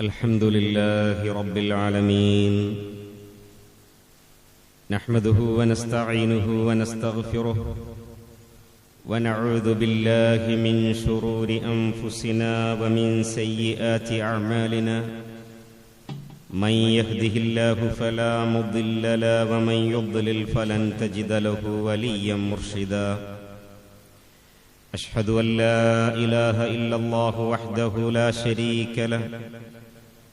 الحمد لله رب العالمين. نحمده ونستعينه ونستغفره ونعوذ بالله من شرور أنفسنا ومن سيئات أعمالنا. من يهده الله فلا مضل له ومن يضلل فلن تجد له وليا مرشدا. أشهد أن لا إله إلا الله وحده لا شريك له.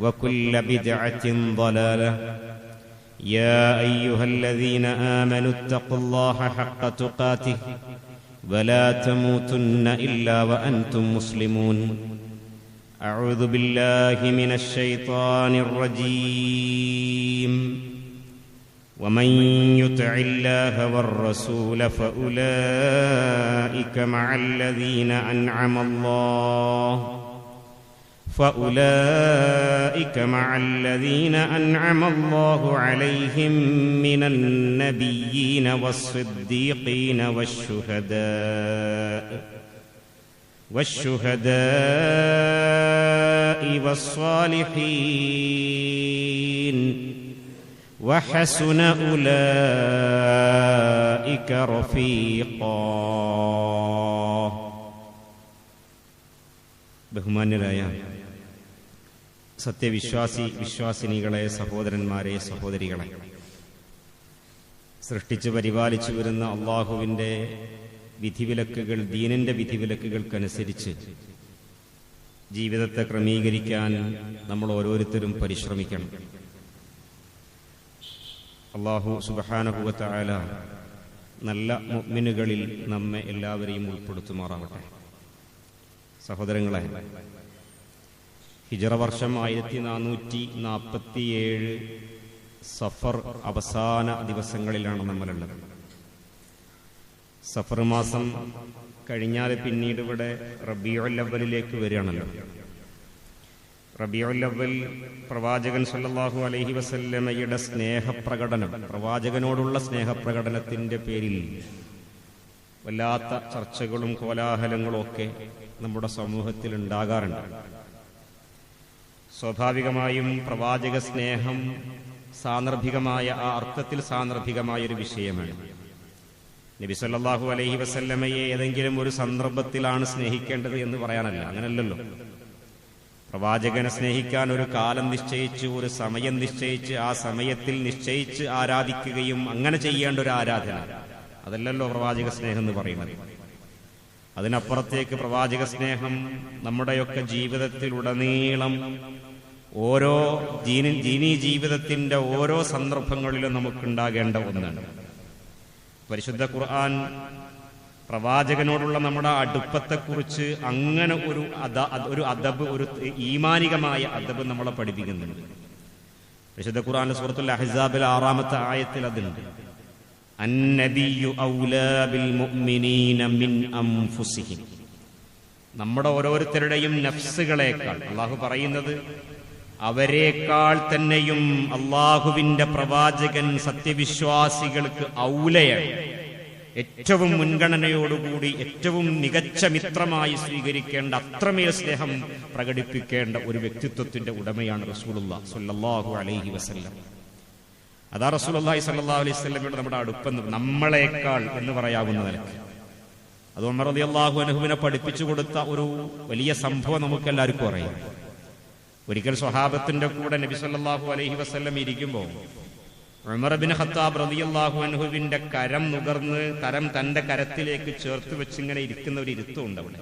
وكل بدعة ضلالة. يا أيها الذين آمنوا اتقوا الله حق تقاته ولا تموتن إلا وأنتم مسلمون. أعوذ بالله من الشيطان الرجيم. ومن يطع الله والرسول فأولئك مع الذين أنعم الله فأولئك مع الذين أنعم الله عليهم من النبيين والصديقين والشهداء والشهداء والصالحين وحسن أولئك رفيقا بهمان الآيات സത്യവിശ്വാസി വിശ്വാസിനികളെ സഹോദരന്മാരെ സഹോദരികളെ. സൃഷ്ടിച്ചു പരിപാലിച്ചു വരുന്ന അള്ളാഹുവിന്റെ വിധിവിലക്കുകൾ ദീനന്റെ വിധിവിലക്കുകൾക്കനുസരിച്ച് ജീവിതത്തെ ക്രമീകരിക്കാൻ നമ്മൾ ഓരോരുത്തരും പരിശ്രമിക്കണം. അള്ളാഹു സുബഹാനുഭവത്തായ നല്ല മുഅ്മിനുകളിൽ നമ്മെ എല്ലാവരെയും ഉൾപ്പെടുത്തുമാറാവട്ടെ. സഹോദരങ്ങളെ ഹിജറ വർഷം ആയിരത്തി നാനൂറ്റി നാൽപ്പത്തിയേഴ് സഫർ അവസാന ദിവസങ്ങളിലാണ് നമ്മളുള്ളത്. സഫർ മാസം കഴിഞ്ഞാൽ പിന്നീട് ഇവിടെ റബിയോല്ലവലിലേക്ക് വരികയാണല്ലോ. റബിയോല്ലവൽ പ്രവാചകൻ സല്ലാഹു അലഹി വസല്ലമയുടെ സ്നേഹപ്രകടനം പ്രവാചകനോടുള്ള സ്നേഹപ്രകടനത്തിന്റെ പേരിൽ വല്ലാത്ത ചർച്ചകളും കോലാഹലങ്ങളും ഒക്കെ നമ്മുടെ സമൂഹത്തിൽ ഉണ്ടാകാറുണ്ട്. സ്വാഭാവികമായും പ്രവാചക സ്നേഹം സാന്ദർഭികമായ ആ അർത്ഥത്തിൽ സാന്ദർഭികമായ ഒരു വിഷയമാണ്. നബി സല്ലാഹു അലൈഹി വസല്ലമയെ ഏതെങ്കിലും ഒരു സന്ദർഭത്തിലാണ് സ്നേഹിക്കേണ്ടത് എന്ന് പറയാനല്ല. അങ്ങനല്ലല്ലോ. പ്രവാചകനെ സ്നേഹിക്കാൻ ഒരു കാലം നിശ്ചയിച്ച് ഒരു സമയം നിശ്ചയിച്ച് ആ സമയത്തിൽ നിശ്ചയിച്ച് ആരാധിക്കുകയും അങ്ങനെ ചെയ്യേണ്ട ഒരു ആരാധന. അതല്ലല്ലോ പ്രവാചക സ്നേഹം എന്ന് പറയുന്നത്. അതിനപ്പുറത്തേക്ക് പ്രവാചക സ്നേഹം നമ്മുടെയൊക്കെ ജീവിതത്തിൽ ഉടനീളം ഓരോ ജീനി ജീനി ജീവിതത്തിന്റെ ഓരോ സന്ദർഭങ്ങളിലും നമുക്കുണ്ടാകേണ്ട ഒന്നാണ്. പരിശുദ്ധ ഖുർആൻ പ്രവാചകനോടുള്ള നമ്മുടെ അടുപ്പത്തെക്കുറിച്ച് അങ്ങനെ ഒരു അദ ഒരു അദബ് ഒരു ഈമാനികമായ അദബ് നമ്മളെ പഠിപ്പിക്കുന്നുണ്ട്. വിശുദ്ധ ഖുർആൻ സൂറത്തുൽ അഹിസാബിൽ ആറാമത്തെ ആയത്തിൽ അതുണ്ട്. നമ്മുടെ ഓരോരുത്തരുടെയും നഫ്സുകളേക്കാൾ അള്ളാഹു പറയുന്നത് അവരെക്കാൾ തന്നെയും അള്ളാഹുവിന്റെ പ്രവാചകൻ സത്യവിശ്വാസികൾക്ക് ഔലയാണ് ഏറ്റവും മുൻഗണനയോടുകൂടി ഏറ്റവും മികച്ച മിത്രമായി സ്വീകരിക്കേണ്ട അത്രമേൽ സ്നേഹം പ്രകടിപ്പിക്കേണ്ട ഒരു വ്യക്തിത്വത്തിന്റെ ഉടമയാണ് റസൂലുള്ള സല്ലല്ലാഹു അലൈഹി വസല്ലം. അതാ റസൂലി സല്ലാ അലൈഹി സ്വലമയുടെ നമ്മുടെ അടുപ്പെന്ന് നമ്മളെക്കാൾ എന്ന് പറയാവുന്ന നിലയ്ക്ക്. അത് ഉമർ അലി അള്ളാഹു അൻഹുവിനെ പഠിപ്പിച്ചു കൊടുത്ത ഒരു വലിയ സംഭവം നമുക്ക് എല്ലാവർക്കും അറിയാം. ഒരിക്കൽ സ്വഹാബത്തിന്റെ കൂടെ നബി സല്ലാഹു അലൈഹി വസല്ലം ഇരിക്കുമ്പോൾ ഉമർ ഹത്താബ് ഖത്താബ് റളിയല്ലാഹു അൻഹുവിന്റെ കരം നുകർന്ന് കരം തന്റെ കരത്തിലേക്ക് ചേർത്ത് വെച്ചിങ്ങനെ ഇരിക്കുന്ന ഒരു ഇരുത്തമുണ്ട് അവിടെ.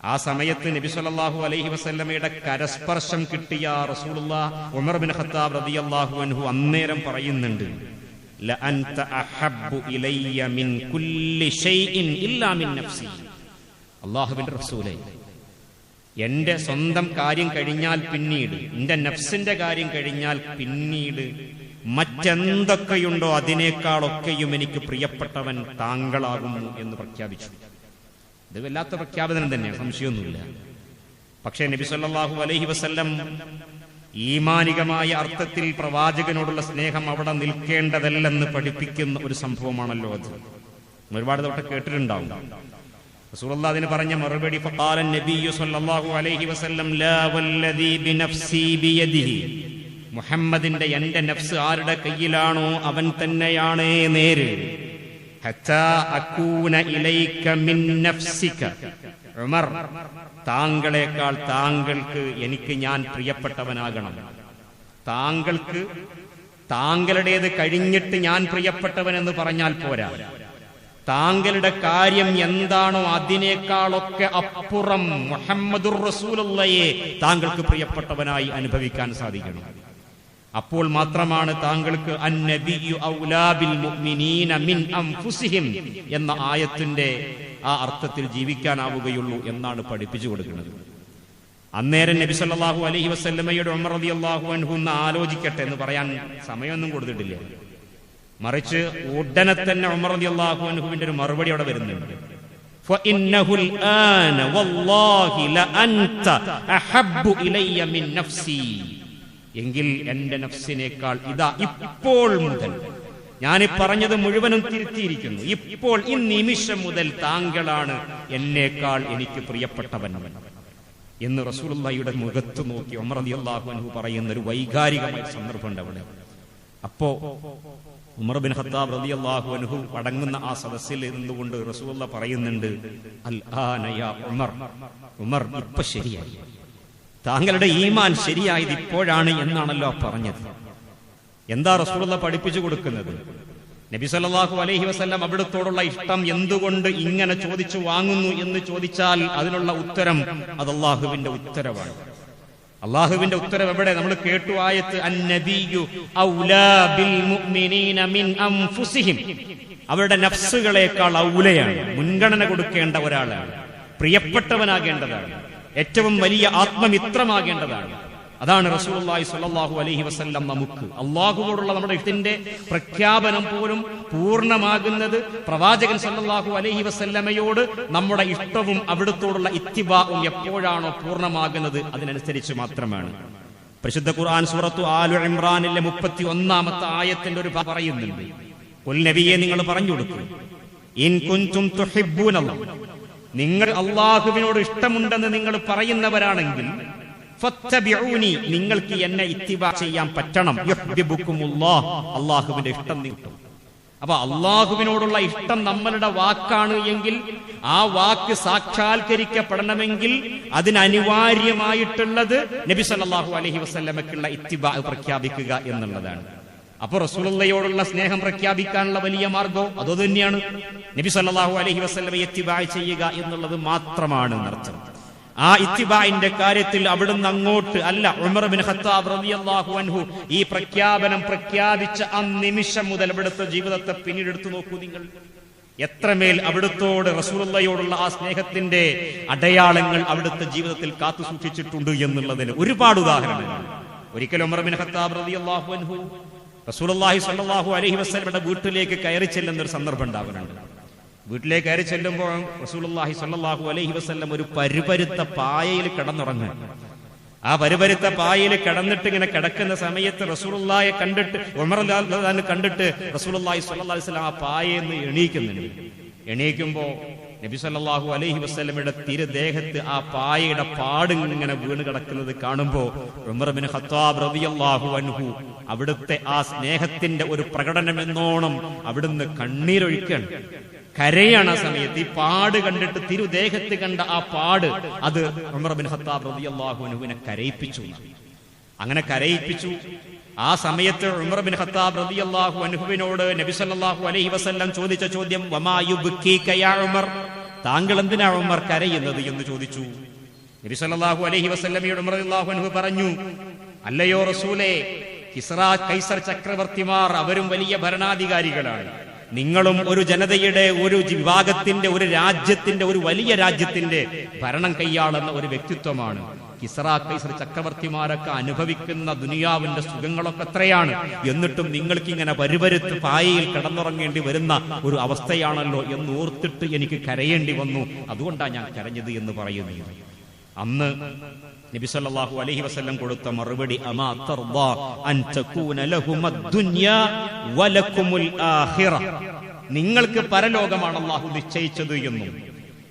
ആ സമയത്ത് നബി സല്ലല്ലാഹു അലൈഹി വസല്ലമയുടെ കരസ്പർശം കിട്ടിയ റസൂലുള്ള ഉമർ ബിൻ ഖത്താബ് റളിയല്ലാഹു അൻഹു അന്നേരം പറയുന്നുണ്ട് ലഅൻത അഹബ്ബു മിൻ കുല്ലി ഷൈഇൻ ഇല്ലാ മിൻ നഫ്സി. റസൂലേ എന്റെ സ്വന്തം കാര്യം കഴിഞ്ഞാൽ പിന്നീട് എന്റെ നഫ്സിന്റെ കാര്യം കഴിഞ്ഞാൽ പിന്നീട് മറ്റെന്തൊക്കെയുണ്ടോ അതിനേക്കാളൊക്കെയും എനിക്ക് പ്രിയപ്പെട്ടവൻ താങ്കളാകുന്നു എന്ന് പ്രഖ്യാപിച്ചു. ഇത് വല്ലാത്ത പ്രഖ്യാപനം തന്നെയാണ് സംശയമൊന്നുമില്ല. പക്ഷേ നബി സല്ലല്ലാഹു അലൈഹി വസല്ലം ഈമാനികമായ അർത്ഥത്തിൽ പ്രവാചകനോടുള്ള സ്നേഹം അവിടെ നിൽക്കേണ്ടതല്ലെന്ന് പഠിപ്പിക്കുന്ന ഒരു സംഭവമാണല്ലോ അത്. ഒരുപാട് തൊട്ട് കേട്ടിട്ടുണ്ടാവും. റസൂലുള്ള പറഞ്ഞ മറുപടി നബിയു സല്ലല്ലാഹു അലൈഹി വസല്ലം ലാ മുഹമ്മദിന്റെ എന്റെ നഫ്സ് ആരുടെ കയ്യിലാണോ അവൻ തന്നെയാണ് നേര്. ഉമർ താങ്കളെക്കാൾ താങ്കൾക്ക് എനിക്ക് ഞാൻ പ്രിയപ്പെട്ടവനാകണം. താങ്കൾക്ക് താങ്കളുടേത് കഴിഞ്ഞിട്ട് ഞാൻ പ്രിയപ്പെട്ടവൻ എന്ന് പറഞ്ഞാൽ പോരാ. താങ്കളുടെ കാര്യം എന്താണോ അതിനേക്കാളൊക്കെ അപ്പുറം മുഹമ്മദുർ റസൂലയെ താങ്കൾക്ക് പ്രിയപ്പെട്ടവനായി അനുഭവിക്കാൻ സാധിക്കണം. അപ്പോൾ മാത്രമാണ് താങ്കൾക്ക് അന്നബിയു ഔലാ ബിൽ മുഅ്മിനീന മിൻ അൻഫുസിഹിം എന്ന ആയത്തിന്റെ ആ അർത്ഥത്തിൽ ജീവിക്കാനാവുകയുള്ളൂ എന്നാണ് പഠിപ്പിച്ചു കൊടുക്കുന്നത് അന്നേരം നബി സല്ലല്ലാഹു അലൈഹി വസല്ലമയുടെ ഉമർ റളിയല്ലാഹു അൻഹു ഒന്ന് ആലോചിക്കട്ടെ എന്ന് പറയാൻ സമയമൊന്നും കൊടുത്തിട്ടില്ല മറിച്ച് ഉടനെ തന്നെ ഉമർ റളിയല്ലാഹു അൻഹുവിന്റെ ഒരു മറുപടി അവിടെ വരുന്നുണ്ട് فإنه الآن والله لأنت أحب إلي من نفسي എങ്കിൽ എന്റെ നഫ്സിനേക്കാൾ ഇതാ ഇപ്പോൾ മുതൽ. ഞാൻ പറഞ്ഞത് മുഴുവനും തിരുത്തിയിരിക്കുന്നു. ഇപ്പോൾ ഈ നിമിഷം മുതൽ താങ്കളാണ് എന്നേക്കാൾ എനിക്ക് പ്രിയപ്പെട്ടവൻ. എന്ന് റസൂലുള്ളാഹിയുടെ മുഖത്ത് നോക്കി ഉമർ റളിയല്ലാഹു അൻഹു പറയുന്ന ഒരു വൈകാരികമായ സന്ദർഭമുണ്ട് അവിടെ. അപ്പോ ഉമർ ബിൻ ഖത്താബ് റളിയല്ലാഹു അൻഹു അടങ്ങുന്ന ആ സദസ്സിൽ ഇരുന്നുകൊണ്ട് റസൂലുള്ള പറയുന്നുണ്ട് അൽ ആന യാ ഉമർ. ഉമർ ഇപ്പൊ ശരിയായി. താങ്കളുടെ ഈമാൻ ശരിയായത് ഇപ്പോഴാണ് എന്നാണല്ലോ പറഞ്ഞത്. എന്താ റസൂള പഠിപ്പിച്ചു കൊടുക്കുന്നത്? നബി സല്ലാഹു അലൈഹി വസല്ലം അവിടത്തോടുള്ള ഇഷ്ടം എന്തുകൊണ്ട് ഇങ്ങനെ ചോദിച്ചു വാങ്ങുന്നു എന്ന് ചോദിച്ചാൽ അതിനുള്ള ഉത്തരം അത് അള്ളാഹുവിന്റെ ഉത്തരവാണ്. അള്ളാഹുവിന്റെ ഉത്തരവ് എവിടെ? നമ്മൾ കേട്ടു ആയത്ത് അവരുടെ നഫ്സുകളേക്കാൾ ഔലയാണ് മുൻഗണന കൊടുക്കേണ്ട ഒരാളാണ് പ്രിയപ്പെട്ടവനാകേണ്ടതാണ്. ഏറ്റവും വലിയ ആത്മമിത്രമാകേണ്ടതാണ്. അതാണ് റസൂലുള്ളാഹി സ്വല്ലല്ലാഹു അലഹി വസ്ല്ലം നമുക്ക്. അള്ളാഹുവോടുള്ള നമ്മുടെ ഇഷ്ടത്തിന്റെ പ്രഖ്യാപനം പോലും പൂർണമാകുന്നത് പ്രവാചകൻ സല്ലാഹു അലഹി വസ്ല്ലമയോട് നമ്മുടെ ഇഷ്ടവും അവിടുത്തോടുള്ള ഇത്തിബാവും എപ്പോഴാണോ പൂർണമാകുന്നത് അതിനനുസരിച്ച് മാത്രമാണ്. പരിശുദ്ധ ഖുർആൻ സൂറത്തു ആലു ഇമ്രാനിലെ മുപ്പത്തി ഒന്നാമത്തെ ആയത്തിന്റെ ഒരു പറയുന്നുണ്ട്. "ഖുൽ നബിയെ നിങ്ങൾ പറഞ്ഞു കൊടുക്കും. ഇൻ നിങ്ങൾ അള്ളാഹുവിനോട് ഇഷ്ടമുണ്ടെന്ന് നിങ്ങൾ പറയുന്നവരാണെങ്കിൽ നിങ്ങൾക്ക് എന്നെ ഇത്തിബാ ചെയ്യാൻ പറ്റണം. അള്ളാഹുവിന്റെ ഇഷ്ടം കിട്ടും. അപ്പൊ അള്ളാഹുവിനോടുള്ള ഇഷ്ടം നമ്മളുടെ വാക്കാണ് എങ്കിൽ ആ വാക്ക് സാക്ഷാത്കരിക്കപ്പെടണമെങ്കിൽ അതിനനിവാര്യമായിട്ടുള്ളത് നബി സല്ലല്ലാഹു അലൈഹി വസല്ലമക്കുള്ള ഇത്തിബാ പ്രഖ്യാപിക്കുക എന്നുള്ളതാണ്. അപ്പൊ റസൂലയോടുള്ള സ്നേഹം പ്രഖ്യാപിക്കാനുള്ള വലിയ മാർഗം അതോ തന്നെയാണ്? നബി സല്ലാഹു അലഹി വസല്ലമയെ എത്തിബായ് ചെയ്യുക എന്നുള്ളത് മാത്രമാണ് നർത്തം ആ ഇത്തിബായിന്റെ കാര്യത്തിൽ അവിടുന്ന് അങ്ങോട്ട് അല്ല ഉമർ ഖത്താബ് റളിയല്ലാഹു അൻഹു ഈ പ്രഖ്യാപനം പ്രഖ്യാപിച്ച ആ നിമിഷം മുതൽ അവിടുത്തെ ജീവിതത്തെ പിന്നീട് എടുത്തു നോക്കൂ നിങ്ങൾ. എത്രമേൽ അവിടുത്തോട് റസൂലയോടുള്ള ആ സ്നേഹത്തിന്റെ അടയാളങ്ങൾ അവിടുത്തെ ജീവിതത്തിൽ കാത്തു സൂക്ഷിച്ചിട്ടുണ്ട് എന്നുള്ളതിന് ഒരുപാട് ഉദാഹരണങ്ങൾ. ഒരിക്കൽ ഉമർ ബിൻ ഖത്താബ് റളിയല്ലാഹു അൻഹു റസൂലുള്ളാഹി സ്വല്ലല്ലാഹു അലഹി വസല്ലമയുടെ വീട്ടിലേക്ക് കയറി ചെല്ലുന്ന ഒരു സന്ദർഭം ഉണ്ടാകുന്നുണ്ട്. വീട്ടിലേക്ക് കയറി ചെല്ലുമ്പോൾ റസൂലുള്ളാഹി സ്വല്ലല്ലാഹു അലഹി വസല്ലം ഒരു പരുപരുത്ത പായയിൽ കിടന്നുറങ്ങും ആ പരുപരുത്ത പായയിൽ കിടന്നിട്ട് ഇങ്ങനെ കിടക്കുന്ന സമയത്ത് റസൂലുള്ളായെ കണ്ടിട്ട് ഉമർ റളിയല്ലാഹു കണ്ടിട്ട് റസൂലുള്ളാഹി സ്വല്ലല്ലാഹി വസല്ലം ആ പായയിൽ നിന്ന് എണീക്കുന്നുണ്ട്. എണീക്കുമ്പോ നബി സല്ലല്ലാഹു അലൈഹി വസല്ലമയുടെ തിരുദേഹത്ത് ആ പായയുടെ പാട് ഇങ്ങനെ വീണ് കിടക്കുന്നത് കാണുമ്പോ ഖത്താബ് അൻഹു അവിടുത്തെ ആ സ്നേഹത്തിന്റെ ഒരു പ്രകടനം എന്നോണം അവിടുന്ന് കണ്ണീരൊഴിക്കണം കരയാണ് ആ സമയത്ത് ഈ പാട് കണ്ടിട്ട് തിരുദേഹത്ത് കണ്ട ആ പാട് അത് ഉമർ ബിൻ ഖത്താബ് റളിയല്ലാഹു അൻഹുവിനെ കരയിപ്പിച്ചു അങ്ങനെ കരയിപ്പിച്ചു. ആ സമയത്ത് ഉമർ ബിൻ ഖത്താബ് റളിയല്ലാഹു അൻഹുവിനോട് നബി സല്ലല്ലാഹു അലൈഹി വസല്ലം ചോദിച്ച ചോദ്യം യാ ഉമർ? താങ്കൾ എന്തിനാ ഉമർ കരയുന്നത് എന്ന് ചോദിച്ചു. നബി സല്ലല്ലാഹു അലൈഹി വസല്ലമയോട് ഉമർ റളിയല്ലാഹു അൻഹു പറഞ്ഞു അല്ലയോ റസൂലേ കിസ്റ കൈസർ ചക്രവർത്തിമാർ അവരും വലിയ ഭരണാധികാരികളാണ്. നിങ്ങളും ഒരു ജനതയുടെ ഒരു വിഭാഗത്തിന്റെ ഒരു രാജ്യത്തിന്റെ ഒരു വലിയ രാജ്യത്തിന്റെ ഭരണം കൈയാളുന്ന ഒരു വ്യക്തിത്വമാണ്. കിസ്റ കൈസർ ചക്രവർത്തിമാരൊക്കെ അനുഭവിക്കുന്ന ദുനിയാവിന്റെ സുഖങ്ങളൊക്കെ എത്രയാണ്? എന്നിട്ടും നിങ്ങൾക്ക് ഇങ്ങനെ വരുവരുത്ത് പായയിൽ കിടന്നുറങ്ങേണ്ടി വരുന്ന ഒരു അവസ്ഥയാണല്ലോ എന്ന് ഓർത്തിട്ട് എനിക്ക് കരയേണ്ടി വന്നു. അതുകൊണ്ടാണ് ഞാൻ കരഞ്ഞത് എന്ന് പറയുന്നത്. അന്ന് നബി അലഹി വസല്ലം കൊടുത്ത മറുപടി നിങ്ങൾക്ക് പരലോകമാണ് അള്ളാഹു നിശ്ചയിച്ചത് എന്നും.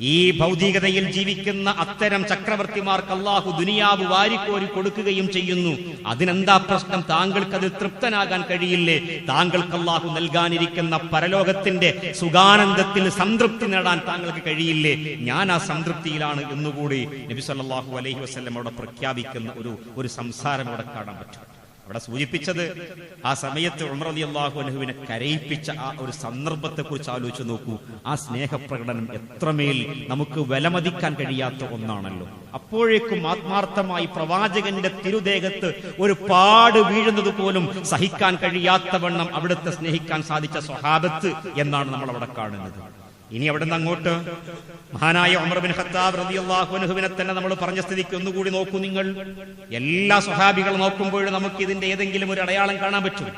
ഈ ഭൗതികതയിൽ ജീവിക്കുന്ന അത്തരം ചക്രവർത്തിമാർക്ക് അള്ളാഹു ദുനിയാവ് വാരിക്കോരി കൊടുക്കുകയും ചെയ്യുന്നു. അതിനെന്താ പ്രശ്നം? താങ്കൾക്ക് അത് തൃപ്തനാകാൻ കഴിയില്ലേ? താങ്കൾക്ക് അള്ളാഹു നൽകാനിരിക്കുന്ന പരലോകത്തിന്റെ സുഖാനന്ദത്തിൽ സംതൃപ്തി നേടാൻ താങ്കൾക്ക് കഴിയില്ലേ? ഞാൻ ആ സംതൃപ്തിയിലാണ് എന്നുകൂടി നബി സല്ലല്ലാഹു അലൈഹി വസ്ലം അവിടെ പ്രഖ്യാപിക്കുന്ന ഒരു ഒരു സംസാരം അവിടെ കാണാൻ പറ്റും. അവിടെ സൂചിപ്പിച്ചത് ആ സമയത്ത് ഉമർ റളിയല്ലാഹു അൻഹുവിനെ കരയിപ്പിച്ച ആ ഒരു സന്ദർഭത്തെ കുറിച്ച് ആലോചിച്ച് നോക്കൂ. ആ സ്നേഹപ്രകടനം എത്രമേൽ നമുക്ക് വിലമതിക്കാൻ കഴിയാത്ത ഒന്നാണല്ലോ. അപ്പോഴേക്കും ആത്മാർത്ഥമായി പ്രവാചകന്റെ തിരുദേഹത്ത് ഒരു പാട് വീഴുന്നത് പോലും സഹിക്കാൻ കഴിയാത്തവണ്ണം അവിടുത്തെ സ്നേഹിക്കാൻ സാധിച്ച സ്വഹാബത്ത് എന്നാണ് നമ്മൾ അവിടെ കാണുന്നത്. ഇനി അവിടുന്ന് അങ്ങോട്ട്. മഹാനായ ഉമർ ഹത്താബ് ഖത്താബ് അൻഹുവിനെ തന്നെ നമ്മൾ പറഞ്ഞ സ്ഥിതിക്ക് ഒന്നുകൂടി നോക്കൂ നിങ്ങൾ. എല്ലാ സ്വഹാബികൾ നോക്കുമ്പോഴും നമുക്ക് ഇതിന്റെ ഏതെങ്കിലും ഒരു അടയാളം കാണാൻ പറ്റും.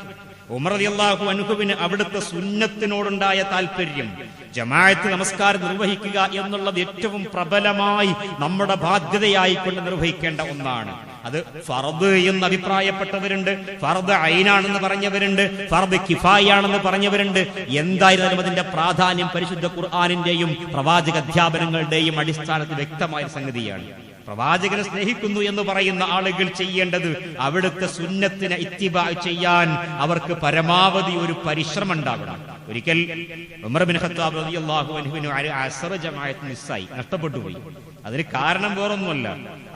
ഉമർ റളിയല്ലാഹു അനുഹുവിന് അവിടുത്തെ സുന്നത്തിനോടുണ്ടായ താല്പര്യം ജമായത്ത് നമസ്കാരം നിർവഹിക്കുക എന്നുള്ളത് ഏറ്റവും പ്രബലമായി നമ്മുടെ ബാധ്യതയായിക്കൊണ്ട് നിർവഹിക്കേണ്ട ഒന്നാണ്. അത് ഫർദ് എന്ന് അഭിപ്രായപ്പെട്ടവരുണ്ട്. ഫർദ് ഐനാണെന്ന് പറഞ്ഞവരുണ്ട്. ഫർദ് കിഫായാണെന്ന് പറഞ്ഞവരുണ്ട്. എന്തായിരുന്നാലും അതിന്റെ പ്രാധാന്യം പരിശുദ്ധ ഖുർആാനിന്റെയും പ്രവാചക അധ്യാപനങ്ങളുടെയും അടിസ്ഥാനത്തിൽ വ്യക്തമായ സംഗതിയാണ്. പ്രവാചകനെ സ്നേഹിക്കുന്നു എന്ന് പറയുന്ന ആളുകൾ ചെയ്യേണ്ടത് അവിടുത്തെ സുന്നത്തിനെ ഇത്തിബ ചെയ്യാൻ അവർക്ക് പരമാവധി ഒരു പരിശ്രമം ഉണ്ടാകണം ഒരിക്കൽ ഉമർ ബിൻ ഖത്താബ് റളിയല്ലാഹു അൻഹുവിന് അസർ ജമാഅത്ത് മിസ്സായി. നഷ്ടപ്പെട്ടു പോയി. അതിന് കാരണം വേറൊന്നുമല്ല.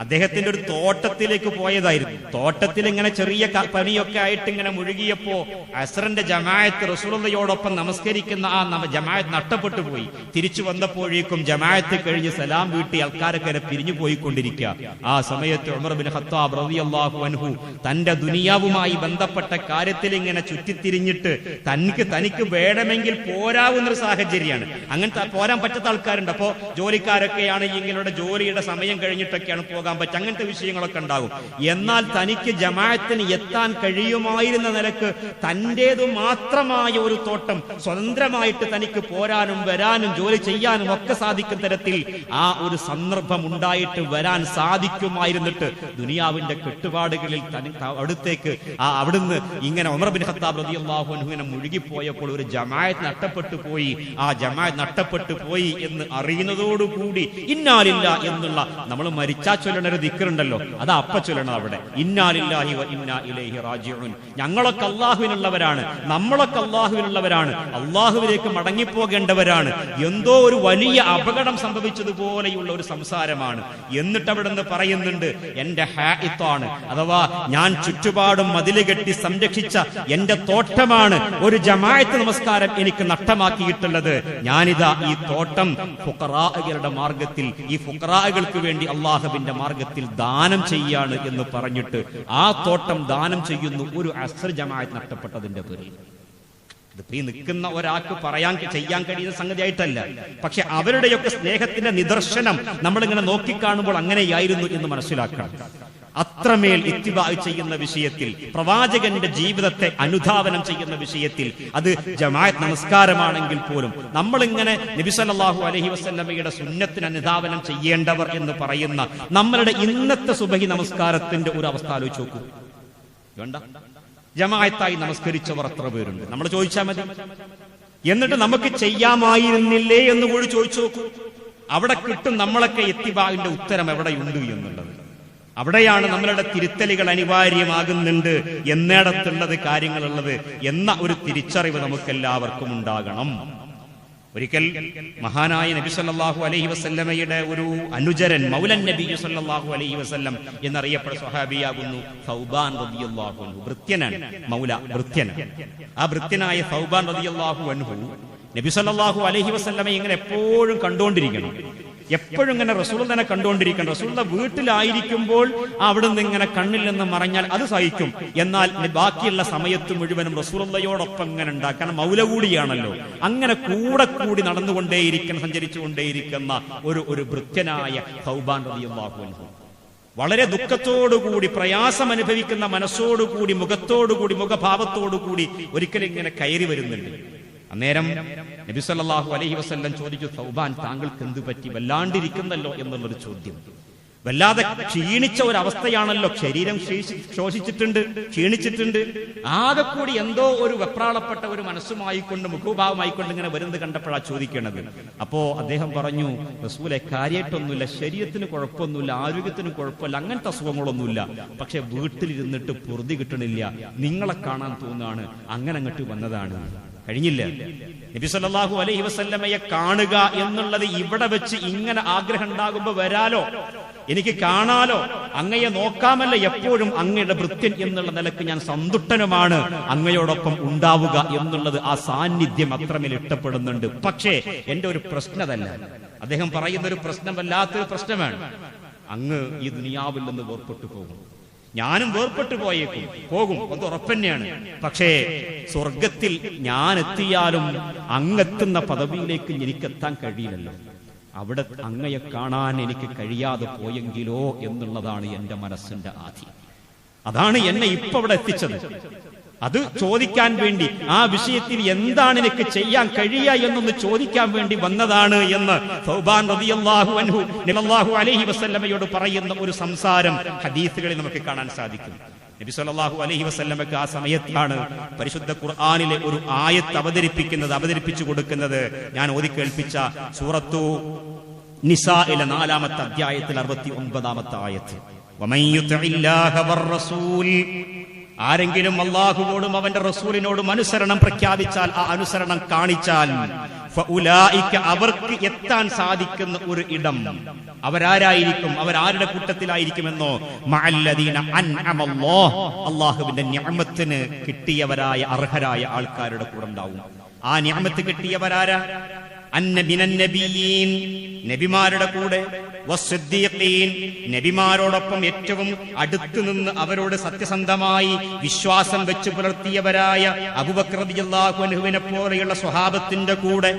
അദ്ദേഹത്തിന്റെ ഒരു തോട്ടത്തിലേക്ക് പോയതായിരുന്നു. തോട്ടത്തിൽ ഇങ്ങനെ ചെറിയ പനിയൊക്കെ ആയിട്ട് ഇങ്ങനെ മുഴുകിയപ്പോ അസറിന്റെ ജമായത്ത് റസൂലുള്ളയോടൊപ്പം നമസ്കരിക്കുന്ന ആ നമ്മ ജമാഅത്ത് നഷ്ടപ്പെട്ടു പോയി. തിരിച്ചു വന്നപ്പോഴേക്കും ജമായത്ത് കഴിഞ്ഞ് സലാം വീട്ടി ആൾക്കാരൊക്കെ പിരിഞ്ഞു പോയിക്കൊണ്ടിരിക്കുക. ആ സമയത്ത് ഉമർ ബിൻ ഖത്താബ് റളിയല്ലാഹു അൻഹു തന്റെ ദുനിയാവുമായി ബന്ധപ്പെട്ട കാര്യത്തിൽ ഇങ്ങനെ ചുറ്റിത്തിരിഞ്ഞിട്ട് തനിക്ക് തനിക്ക് വേണമെങ്കിൽ പോരാവുന്ന ഒരു സാഹചര്യമാണ്. അങ്ങനത്തെ പോരാൻ പറ്റാത്ത ആൾക്കാരുണ്ട്. അപ്പോ ജോലിക്കാരൊക്കെയാണ് ഇങ്ങനെ ജോലിയുടെ സമയം കഴിഞ്ഞിട്ടൊക്കെയാണ് പോകാൻ പറ്റുക. അങ്ങനത്തെ വിഷയങ്ങളൊക്കെ ഉണ്ടാകും. എന്നാൽ തനിക്ക് ജമാഅത്തിന് എത്താൻ കഴിയുമായിരുന്ന നിലയ്ക്ക് തന്റെതു മാത്രമായ ഒരു തോട്ടം സ്വതന്ത്രമായിട്ട് തനിക്ക് പോരാനും വരാനും ജോലി ചെയ്യാനും ഒക്കെ സാധിക്കും തരത്തിൽ ആ ഒരു സന്ദർഭം ഉണ്ടായിട്ട് വരാൻ സാധിക്കുമായിരുന്നിട്ട് ദുനിയാവിന്റെ കെട്ടുപാടുകളിൽ തനി അവിടുത്തേക്ക് ആ അവിടുന്ന് ഇങ്ങനെ ഉമർ ബിൻ ഖത്താബ് റളിയല്ലാഹു അൻഹുവിനെ മുഴുകിപ്പോയപ്പോൾ ഒരു ജമാഅത്ത് നഷ്ടപ്പെട്ടു പോയി. ആ ജമാഅത്ത് നഷ്ടപ്പെട്ടു പോയി എന്ന് അറിയുന്നതോടുകൂടി ഇന്നാലില്ല എന്നുള്ള. നമ്മൾ മരിച്ചാ ചൊല്ലണ ഒരു ദിക്കറുണ്ടല്ലോ അത് അപ്പ ചൊല്ലണം അവിടെ. ഇന്നാലില്ലാഹി ഇന്നാ ഇലൈഹി റാജിഊൻ. ഞങ്ങളൊക്കെ അള്ളാഹുവിനുള്ളവരാണ് നമ്മളൊക്കെ അള്ളാഹുവിനുള്ളവരാണ് അള്ളാഹുവിലേക്ക് മടങ്ങിപ്പോകേണ്ടവരാണ്. എന്തോ ഒരു വലിയ അപകടം സംഭവിച്ചതുപോലെയുള്ള ഒരു സംസാരമാണ്. എന്നിട്ട് അവിടെ നിന്ന് പറയുന്നുണ്ട് എന്റെ ഹായിത്താണ് അഥവാ ഞാൻ ചുറ്റുപാടും മതിൽ കെട്ടി സംരക്ഷിച്ച എന്റെ തോട്ടമാണ്. ഒരു ജമാഅത്ത് നമസ്കാരം എനിക്ക് നഷ്ടമാക്കിയിട്ടുള്ളത്. ഞാനിതാ ഈ തോട്ടം ഫുഖറാകളുടെ മാർഗത്തിൽ ഈ ഫുഖറാകൾക്ക് വേണ്ടി അള്ളാഹുവിന്റെ മാർഗത്തിൽ ദാനം ചെയ്യാണ് എന്ന് പറഞ്ഞിട്ട് ആ തോട്ടം ദാനം ചെയ്യുന്നു ഒരു അസ്ർ ജമാഅത്ത് നഷ്ടപ്പെട്ടതിന്റെ പേരിൽ. ഇതിപ്പോ ഈ നിൽക്കുന്ന ഒരാൾക്ക് പറയാൻ ചെയ്യാൻ കഴിയുന്ന സംഗതിയായിട്ടല്ല. പക്ഷെ അവരുടെയൊക്കെ സ്നേഹത്തിന്റെ നിദർശനം നമ്മളിങ്ങനെ നോക്കിക്കാണുമ്പോൾ അങ്ങനെയായിരുന്നു എന്ന് മനസ്സിലാക്കണം അത്രമേൽ ഇത്തിബാ ചെയ്യുന്ന വിഷയത്തിൽ പ്രവാചകന്റെ ജീവിതത്തെ അനുധാവനം ചെയ്യുന്ന വിഷയത്തിൽ അത് ജമാഅത്ത് നമസ്കാരമാണെങ്കിൽ പോലും നമ്മളിങ്ങനെ നബിസല്ലാഹു അലഹി വസ്ല്ലമയുടെ സുന്നത്തിന് അനുധാവനം ചെയ്യേണ്ടവർ എന്ന് പറയുന്ന നമ്മളുടെ ഇന്നത്തെ സുബഹി നമസ്കാരത്തിന്റെ ഒരു അവസ്ഥ ആലോചിച്ച് നോക്കൂ. വേണ്ട. ജമാഅത്തായി നമസ്കരിച്ചവർ എത്ര പേരുണ്ട്? നമ്മൾ ചോദിച്ചാൽ മതി. എന്നിട്ട് നമുക്ക് ചെയ്യാമായിരുന്നില്ലേ എന്ന് കൂടി ചോദിച്ചു നോക്കൂ. അവിടെ കിട്ടും നമ്മളൊക്കെ എത്തിബാവിന്റെ ഉത്തരം എവിടെയുണ്ട് എന്നുള്ളത്. അവിടെയാണ് നമ്മളുടെ തിരുത്തലുകൾ അനിവാര്യമാകുന്നുണ്ട് എന്നിടത്തുള്ളത് കാര്യങ്ങളുള്ളത് എന്ന ഒരു തിരിച്ചറിവ് നമുക്കെല്ലാവർക്കും ഉണ്ടാകണം. ഒരിക്കൽ മഹാനായ നബി സല്ലാഹു അലൈഹി വസല്ലമയുടെ ഒരു അനുചരൻ മൗലൻ നബി സല്ലാഹു അലൈഹി വസല്ലം എന്നറിയപ്പെട്ട സ്വഹാബിയാകുന്നു സൗബാൻ റളിയല്ലാഹു അൻഹു. ഭൃത്യനാണ് മൗല ഭൃത്യനാണ് ആ ഭൃത്യനായ സൗബാൻ റളിയല്ലാഹു അൻഹു നബി സല്ലല്ലാഹു അലൈഹി വസല്ലമ ഇങ്ങനെ എപ്പോഴും കണ്ടുകൊണ്ടിരിക്കണം. എപ്പോഴും ഇങ്ങനെ റസൂൾ തന്നെ കണ്ടുകൊണ്ടിരിക്കണം. റസൂലിന്റെ വീട്ടിലായിരിക്കുമ്പോൾ അവിടെ നിന്ന് ഇങ്ങനെ കണ്ണിൽ നിന്ന് മറഞ്ഞാൽ അത് സഹിക്കും. എന്നാൽ ബാക്കിയുള്ള സമയത്ത് മുഴുവനും റസൂളയോടൊപ്പം ഇങ്ങനെ ഉണ്ടാക്കാൻ കാരണം മൗല കൂടിയാണല്ലോ. അങ്ങനെ കൂടെ കൂടി നടന്നുകൊണ്ടേയിരിക്കണം സഞ്ചരിച്ചുകൊണ്ടേയിരിക്കുന്ന ഒരു ഒരു ഭൃത്യനായ റളിയല്ലാഹു അൻഹു. വളരെ ദുഃഖത്തോടുകൂടി പ്രയാസം അനുഭവിക്കുന്ന മനസ്സോടുകൂടി മുഖത്തോടുകൂടി മുഖഭാവത്തോടുകൂടി ഒരിക്കലും ഇങ്ങനെ കയറി വരുന്നുണ്ട് അന്നേരം നബി സല്ലല്ലാഹു അലൈഹി വസല്ലം ചോദിച്ചു സൗബാൻ താങ്കൾക്ക് എന്ത് പറ്റി? വല്ലാണ്ടിരിക്കുന്നല്ലോ എന്നുള്ളൊരു ചോദ്യം. വല്ലാതെ ക്ഷീണിച്ച ഒരു അവസ്ഥയാണല്ലോ ശരീരം ശോഷിച്ചിട്ടുണ്ട് ക്ഷീണിച്ചിട്ടുണ്ട്. ആകെ കൂടി എന്തോ ഒരു വെപ്രാളപ്പെട്ട ഒരു മനസ്സുമായിക്കൊണ്ട് മുഖഭാവമായിക്കൊണ്ട് ഇങ്ങനെ വരുന്നത് കണ്ടപ്പോഴാ ചോദിക്കണത്. അപ്പോ അദ്ദേഹം പറഞ്ഞു റസൂലെ കാര്യമായിട്ടൊന്നുമില്ല ശരീരത്തിന് കുഴപ്പമൊന്നുമില്ല ആരോഗ്യത്തിന് കുഴപ്പമില്ല അങ്ങനത്തെ അസുഖങ്ങളൊന്നുമില്ല. പക്ഷെ വീട്ടിലിരുന്നിട്ട് പൊറുതി കിട്ടണില്ല. നിങ്ങളെ കാണാൻ തോന്നാണ് അങ്ങനെ അങ്ങോട്ട് വന്നതാണ്. കഴിഞ്ഞില്ല. നബി സല്ലാഹു അലൈഹി വസല്ലമയെ കാണുക എന്നുള്ളത് ഇവിടെ വെച്ച് ഇങ്ങനെ ആഗ്രഹം ഉണ്ടാകുമ്പോ വരാലോ? എനിക്ക് കാണാലോ? അങ്ങയെ നോക്കാമല്ല എപ്പോഴും അങ്ങയുടെ ഭൃത്യൻ എന്നുള്ള നിലയ്ക്ക് ഞാൻ സന്തുഷ്ടനുമാണ്. അങ്ങയോടൊപ്പം ഉണ്ടാവുക എന്നുള്ളത് ആ സാന്നിധ്യം അത്രമേൽ ഇഷ്ടപ്പെടുന്നുണ്ട്. പക്ഷേ എന്റെ ഒരു പ്രശ്നതല്ല. അദ്ദേഹം പറയുന്ന ഒരു പ്രശ്നം വല്ലാത്തൊരു പ്രശ്നമാണ്. അങ്ങ് ഈ ദുനിയാവിൽ നിന്ന് വേർപെട്ടു പോകും. ഞാനും വേർപ്പെട്ടു പോയേക്കും. പോകും. അത് ഉറപ്പന്നെയാണ്. പക്ഷേ സ്വർഗത്തിൽ ഞാൻ എത്തിയാലും അങ്ങെത്തുന്ന പദവിയിലേക്ക് എനിക്കെത്താൻ കഴിയില്ലല്ലോ. അവിടെ അങ്ങയെ കാണാൻ എനിക്ക് കഴിയാതെ പോയെങ്കിലോ എന്നുള്ളതാണ് എന്റെ മനസ്സിന്റെ ആധി. അതാണ് എന്നെ ഇപ്പൊ അവിടെ എത്തിച്ചത്. അത് ചോദിക്കാൻ വേണ്ടി ആ വിഷയത്തിൽ എന്താണ് എനിക്ക് ചെയ്യാൻ കഴിയുക എന്നൊന്ന് ചോദിക്കാൻ വേണ്ടി വന്നതാണ് എന്ന് സൗബാൻ റളിയല്ലാഹു അൻഹു അലൈഹി വസല്ലമയോട് പറയുന്ന ഒരു സംസാരം ഹദീസുകളിൽ നമുക്ക് കാണാൻ സാധിക്കും. നബി സല്ലല്ലാഹു അലൈഹി വസല്ലമക്ക് ആ സമയത്താണ് പരിശുദ്ധ ഖുർആനിലെ ഒരു ആയത്ത് അവതരിപ്പിക്കുന്നത് അവതരിപ്പിച്ചു കൊടുക്കുന്നത്. ഞാൻ ഓതി കേൾപ്പിച്ച സൂറത്തു നിസായിലെ നാലാമത്തെ അധ്യായത്തിൽ അറുപത്തി ഒൻപതാമത്തെ ആയത്ത് ആരെങ്കിലും അള്ളാഹുവോടും അവന്റെ റസൂലിനോടും അനുസരണം പ്രഖ്യാപിച്ചാൽ ആ അനുസരണം കാണിച്ചാൽ അവർക്ക് എത്താൻ സാധിക്കുന്ന ഒരു ഇടം. അവരാരായിരിക്കും? അവരാരുടെ കൂട്ടത്തിലായിരിക്കുമെന്നോ? അള്ളാഹുവിന്റെ ഞാമത്തിന് കിട്ടിയവരായ അർഹരായ ആൾക്കാരുടെ കൂടെ ഉണ്ടാവും ആ ഞാമത്ത് കിട്ടിയവരാരാ? അന്നബിനബിയീൻ നബിമാരുടെ കൂടെ. നബിമാരോടൊപ്പം ഏറ്റവും അടുത്തു നിന്ന് അവരോട് സത്യസന്ധമായി വിശ്വാസം വെച്ച് പുലർത്തിയവരായ അബുബക്രബിഹുവിനെ പോലെയുള്ള സ്വഹാബത്തിന്റെ കൂടെ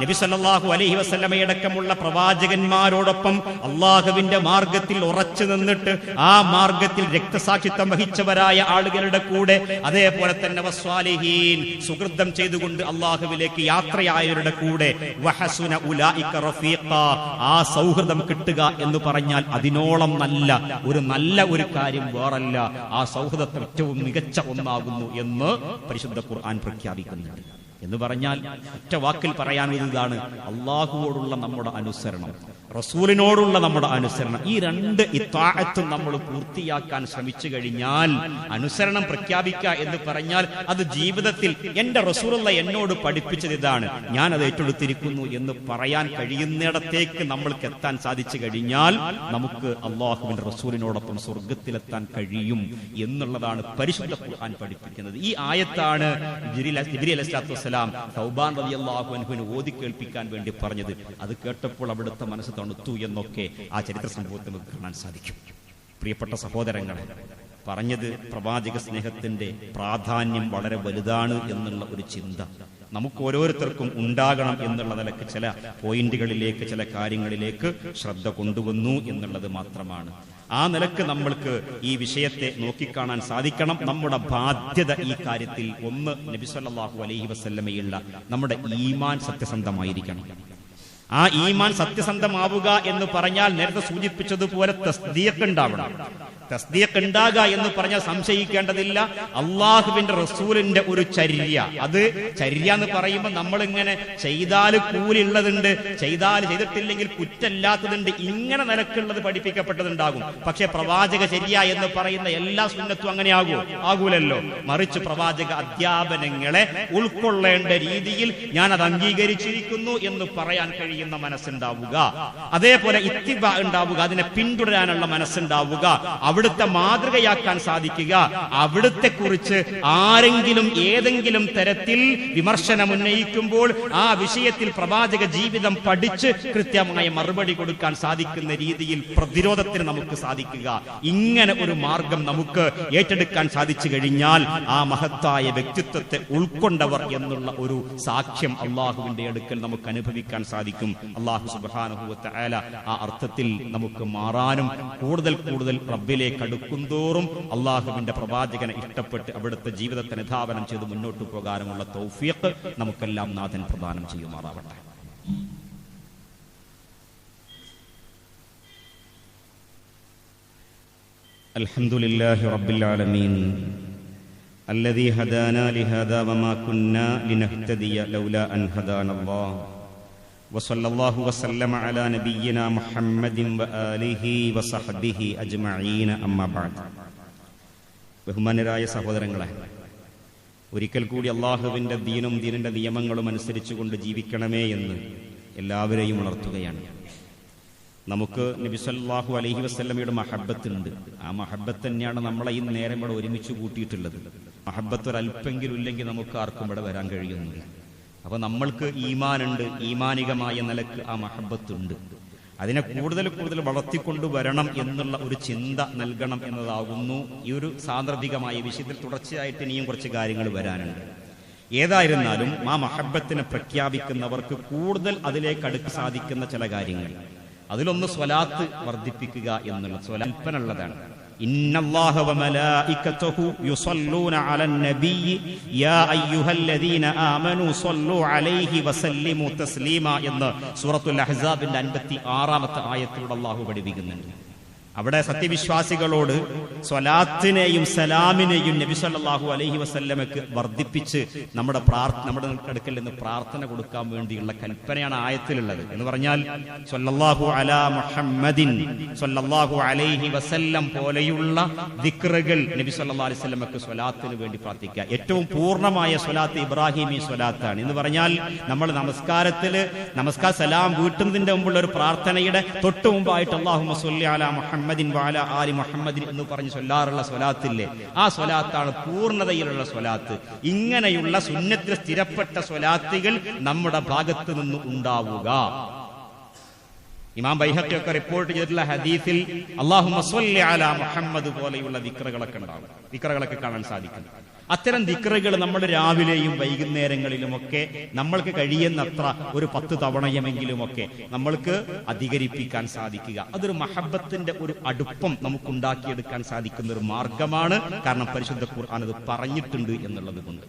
നബി സല്ലല്ലാഹു അലൈഹി വസ്ലമയടക്കമുള്ള പ്രവാചകന്മാരോടൊപ്പം അള്ളാഹുവിന്റെ മാർഗത്തിൽ ഉറച്ചു നിന്നിട്ട് ആ മാർഗത്തിൽ രക്തസാക്ഷിത്വം വഹിച്ചവരായ ആളുകളുടെ കൂടെ അതേപോലെ തന്നെ വസ്വാലിഹീൻ സുഹൃതം ചെയ്തുകൊണ്ട് അള്ളാഹുവിലേക്ക് യാത്രയായവരുടെ കൂടെ. വഹസുന ആ സൗഹൃദം കിട്ടുക എന്ന് പറഞ്ഞാൽ അതിനോളം നല്ല ഒരു നല്ല ഒരു കാര്യം വേറല്ല. ആ സൗഹൃദത്തിൽ ഏറ്റവും മികച്ച ഒന്നാകുന്നു എന്ന് പരിശുദ്ധ ഖുർആൻ പ്രഖ്യാപിക്കുന്നുണ്ട്. എന്ന് പറഞ്ഞാൽ ഒറ്റ വാക്കിൽ പറയാൻ ഇതാണ്. അള്ളാഹുവോടുള്ള നമ്മുടെ അനുസരണം. റസൂലിനോടുള്ള നമ്മുടെ അനുസരണം. ഈ രണ്ട് ഇത്താഴത്തും നമ്മൾ പൂർത്തിയാക്കാൻ ശ്രമിച്ചു കഴിഞ്ഞാൽ അനുസരണം പ്രഖ്യാപിക്കുക എന്ന് പറഞ്ഞാൽ അത് ജീവിതത്തിൽ എന്റെ റസൂലുള്ള എന്നോട് പഠിപ്പിച്ചത് ഇതാണ്. ഞാൻ അത് ഏറ്റെടുത്തിരിക്കുന്നു എന്ന് പറയാൻ കഴിയുന്നിടത്തേക്ക് നമ്മൾക്ക് എത്താൻ സാധിച്ചു കഴിഞ്ഞാൽ നമുക്ക് അള്ളാഹുവിന്റെ റസൂലിനോടൊപ്പം സ്വർഗത്തിലെത്താൻ കഴിയും എന്നുള്ളതാണ് പരിശുദ്ധ ഖുർആൻ പഠിപ്പിക്കുന്നത്. ഈ ആയത്താണ് സ്വലാത്തു വസ്സലാം സൗബാൻ റളിയല്ലാഹു അനുഹുവിന് ഓതി കേൾപ്പിക്കാൻ വേണ്ടി പറഞ്ഞത്. അത് കേട്ടപ്പോൾ അവിടുത്തെ മനസ്സ് തണുത്തു എന്നൊക്കെ ആ ചരിത്ര സംഭവത്തിൽ കാണാൻ സാധിക്കും. പ്രിയപ്പെട്ട സഹോദരങ്ങളെ പറഞ്ഞത് പ്രവാചക സ്നേഹത്തിന്റെ പ്രാധാന്യം വളരെ വലുതാണ് എന്നുള്ള ഒരു ചിന്ത നമുക്ക് ഓരോരുത്തർക്കും ഉണ്ടാകണം എന്നുള്ള നിലയ്ക്ക് ചില പോയിന്റുകളിലേക്ക് ചില കാര്യങ്ങളിലേക്ക് ശ്രദ്ധ കൊണ്ടുവന്നു എന്നുള്ളത് മാത്രമാണ്. ആ നിലയ്ക്ക് നമ്മൾക്ക് ഈ വിഷയത്തെ നോക്കിക്കാണാൻ സാധിക്കണം. നമ്മുടെ ബാധ്യത ഈ കാര്യത്തിൽ ഒന്ന് നബി സല്ലല്ലാഹു അലൈഹി വസല്ലമയുള്ള നമ്മുടെ ഈമാൻ സത്യസന്ധമായിരിക്കണം. ആ ഈമാൻ സത്യസന്ധമാവുക എന്ന് പറഞ്ഞാൽ നേരത്തെ സൂചിപ്പിച്ചതുപോലെ തസ്ദീഖ് ഉണ്ടാവണം ഉണ്ടാകുക എന്ന് പറഞ്ഞാൽ സംശയിക്കേണ്ടതില്ല. അള്ളാഹുവിന്റെ റസൂലിന്റെ ഒരു ചര്യ. അത് ചര്യ എന്ന് പറയുമ്പോൾ നമ്മൾ ഇങ്ങനെ ചെയ്താൽ കൂലിയുള്ളതുണ്ട് ചെയ്താൽ ചെയ്തിട്ടില്ലെങ്കിൽ കുറ്റല്ലാത്തതുണ്ട് ഇങ്ങനെ നിലക്കുള്ളത് പഠിപ്പിക്കപ്പെട്ടതുണ്ടാകും. പക്ഷെ പ്രവാചക ചര്യ എന്ന് പറയുന്ന എല്ലാ സുന്നത്തും അങ്ങനെയാകൂ. ആകൂലല്ലോ. മറിച്ച് പ്രവാചക അധ്യാപനങ്ങളെ ഉൾക്കൊള്ളേണ്ട രീതിയിൽ ഞാൻ അത് അംഗീകരിച്ചിരിക്കുന്നു എന്ന് പറയാൻ കഴിയുന്ന മനസ്സുണ്ടാവുക. അതേപോലെ ഇത്തിബ ഉണ്ടാവുക അതിനെ പിന്തുടരാനുള്ള മനസ്സുണ്ടാവുക. അവിടുത്തെ മാതൃകയാക്കാൻ സാധിക്കുക. അവിടുത്തെ കുറിച്ച് ആരെങ്കിലും ഏതെങ്കിലും തരത്തിൽ വിമർശനം ഉന്നയിക്കുമ്പോൾ ആ വിഷയത്തിൽ പ്രവാചക ജീവിതം പഠിച്ച് കൃത്യമായ മറുപടി കൊടുക്കാൻ സാധിക്കുന്ന രീതിയിൽ പ്രതിരോധത്തിന് നമുക്ക് സാധിക്കുക. ഇങ്ങനെ ഒരു മാർഗം നമുക്ക് ഏറ്റെടുക്കാൻ സാധിച്ചു കഴിഞ്ഞാൽ ആ മഹത്തായ വ്യക്തിത്വത്തെ ഉൾക്കൊണ്ടവർ എന്നുള്ള ഒരു സാക്ഷ്യം അള്ളാഹുവിന്റെ അടുക്കൽ നമുക്ക് അനുഭവിക്കാൻ സാധിക്കും. അള്ളാഹു സുബാനുഭവത്തെ ആല ആ അർത്ഥത്തിൽ നമുക്ക് മാറാനും കൂടുതൽ കൂടുതൽ റബ്ബിലേക്ക് അടുക്കും തോറും അള്ളാഹുവിന്റെ പ്രവാചകനെ ഇഷ്ടപ്പെട്ട് അവിടുത്തെ ജീവിതത്തെ നിധാപനം ചെയ്ത് മുന്നോട്ട് പോകാനുമുള്ള തൗഫീഖ് നമുക്കെല്ലാം നാഥൻ പ്രദാനം ചെയ്യുമാറാവട്ടെ الحمد لله رب العالمين الذي هدانا لهذا وما كنا لنهتدي لولا أن هدانا الله وصلى الله وسلم على نبينا محمد وآله وصحبه أجمعين أما بعد ബഹുമാനരായ സഹോദരങ്ങളെ ഒരിക്കൽ കൂടി അള്ളാഹുവിന്റെ ദീനും ദീനിന്റെ നിയമങ്ങളും അനുസരിച്ചുകൊണ്ട് ജീവിക്കണമേ എന്ന് എല്ലാവരെയും ഉണർത്തുകയാണ് നമുക്ക് നബിസല്ലാഹു അലഹി വസ്ല്ലമയുടെ മഹബത്തുണ്ട് ആ മഹബത്ത് തന്നെയാണ് നമ്മളെ ഈ നേരം ഇവിടെ ഒരുമിച്ച് കൂട്ടിയിട്ടുള്ളത് മഹബത്ത് ഒരല്പെങ്കിലും ഇല്ലെങ്കിൽ നമുക്ക് ആർക്കും ഇവിടെ വരാൻ കഴിയുന്നില്ല അപ്പൊ നമ്മൾക്ക് ഈമാനുണ്ട് ഈമാനികമായ നിലയ്ക്ക് ആ മഹബത്തുണ്ട്. അതിനെ കൂടുതൽ കൂടുതൽ വളർത്തിക്കൊണ്ടു വരണം എന്നുള്ള ഒരു ചിന്ത നൽകണം എന്നതാകുന്നു. ഈ ഒരു സാന്ദർഭികമായ വിഷയത്തിൽ തുടർച്ചയായിട്ട് ഇനിയും കുറച്ച് കാര്യങ്ങൾ വരാനുണ്ട്. ഏതായിരുന്നാലും ആ മഹബത്തിനെ പ്രഖ്യാപിക്കുന്നവർക്ക് കൂടുതൽ അതിലേക്ക് അടുക്ക് സാധിക്കുന്ന ചില കാര്യങ്ങൾ. അതിലൊന്ന് സ്വലാത്ത് വർദ്ധിപ്പിക്കുക എന്നുള്ള സ്വലാൽപ്പനുള്ളതാണ് إن الله وملائكته يصلون على النبي يا أيها الذين آمنوا صلوا عليه وسلموا تسليما إن سورة الأحزاب الأنبتي آرامة آية الله بدي അവിടെ സത്യവിശ്വാസികളോട് സ്വലാത്തിനെയും സലാമിനെയും നബി സല്ലല്ലാഹു അലൈഹി വസല്ലമക്ക് വർദ്ധിപ്പിച്ച് നമ്മുടെ പ്രാർത്ഥന നമ്മുടെ അടുക്കൽ നിന്ന് പ്രാർത്ഥന കൊടുക്കാൻ വേണ്ടിയുള്ള കൽപ്പനയാണ് ആയത്തിലുള്ളത്. എന്ന് പറഞ്ഞാൽ സ്വല്ലല്ലാഹു അലാ മുഹമ്മദിൻ സ്വല്ലല്ലാഹു അലൈഹി വസല്ലം പോലെയുള്ള ദിക്റുകൾ നബി സല്ലല്ലാഹു അലൈഹി വസല്ലമക്ക് സ്വലാത്തിന് വേണ്ടി പ്രാർത്ഥിക്കുക. ഏറ്റവും പൂർണമായ സ്വലാത്ത് ഇബ്രാഹിമി സ്വലാത്താണ്. എന്ന് പറഞ്ഞാൽ നമ്മൾ നമസ്കാരത്തിൽ നമസ്കാര സലാം വീട്ടുന്നതിന്റെ മുമ്പുള്ള ഒരു പ്രാർത്ഥനയുടെ തൊട്ടു മുമ്പായിട്ട് അള്ളാഹു സ്വല്ലി അലാ മുഹമ്മദിൻ വാല ആലി മുഹമ്മദിൻ എന്ന് പറഞ്ഞ് ചൊല്ലാറുള്ള സ്വലാത്തില്ലേ? ആ സ്വലാത്താണ് പൂർണതയിലുള്ള സ്വലാത്ത്. ഇങ്ങനെയുള്ള സുന്നത്തിൽ സ്ഥിരപ്പെട്ട സ്വലാത്തുകൾ നമ്മുടെ ഭാഗത്ത് നിന്ന് ഉണ്ടാവുക. ഇമാം ബൈഹത്തൊക്കെ റിപ്പോർട്ട് ചെയ്തിട്ടുള്ള ഹദീസിൽ അള്ളാഹു അല മുഹമ്മദ് പോലെയുള്ള ദിക്റകളൊക്കെ ഉണ്ടാവും. ദിക്റകളൊക്കെ കാണാൻ സാധിക്കും. അത്തരം ദിക്റുകൾ നമ്മൾ രാവിലെയും വൈകുന്നേരങ്ങളിലും ഒക്കെ നമ്മൾക്ക് കഴിയുന്നത്ര ഒരു പത്ത് തവണയുമെങ്കിലുമൊക്കെ നമ്മൾക്ക് അധികരിപ്പിക്കാൻ സാധിക്കുക. അതൊരു മഹബത്തിന്റെ ഒരു അടുപ്പം നമുക്ക് ഉണ്ടാക്കിയെടുക്കാൻ സാധിക്കുന്ന ഒരു മാർഗമാണ്. കാരണം പരിശുദ്ധ ഖുർആൻ അത് പറഞ്ഞിട്ടുണ്ട് എന്നുള്ളത് കൊണ്ട്.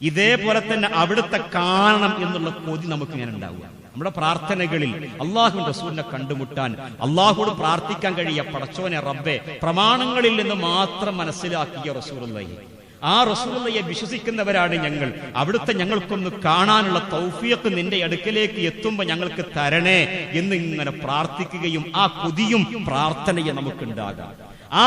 ഇതേപോലെ തന്നെ അവിടുത്തെ കാണണം എന്നുള്ള കൊതി നമുക്ക് ഇങ്ങനെ ഉണ്ടാവുക. നമ്മുടെ പ്രാർത്ഥനകളിൽ അള്ളാഹു റസൂലിനെ കണ്ടുമുട്ടാൻ അള്ളാഹുട് പ്രാർത്ഥിക്കാൻ കഴിയ പടച്ചോനെ റബ്ബെ പ്രമാണങ്ങളിൽ നിന്ന് മാത്രം മനസ്സിലാക്കിയ റസൂലുള്ളാഹി. ആ റസൂലുള്ളയെ വിശ്വസിക്കുന്നവരാണ് ഞങ്ങൾ. അവിടുത്തെ ഞങ്ങൾക്കൊന്ന് കാണാനുള്ള തൗഫീഖ് നിന്റെ അടുക്കലേക്ക് എത്തുമ്പോൾ ഞങ്ങൾക്ക് തരണേ എന്ന് ഇങ്ങനെ പ്രാർത്ഥിക്കുകയും ആ കൊതിയും പ്രാർത്ഥനയെ നമുക്കുണ്ടാകാം. ആ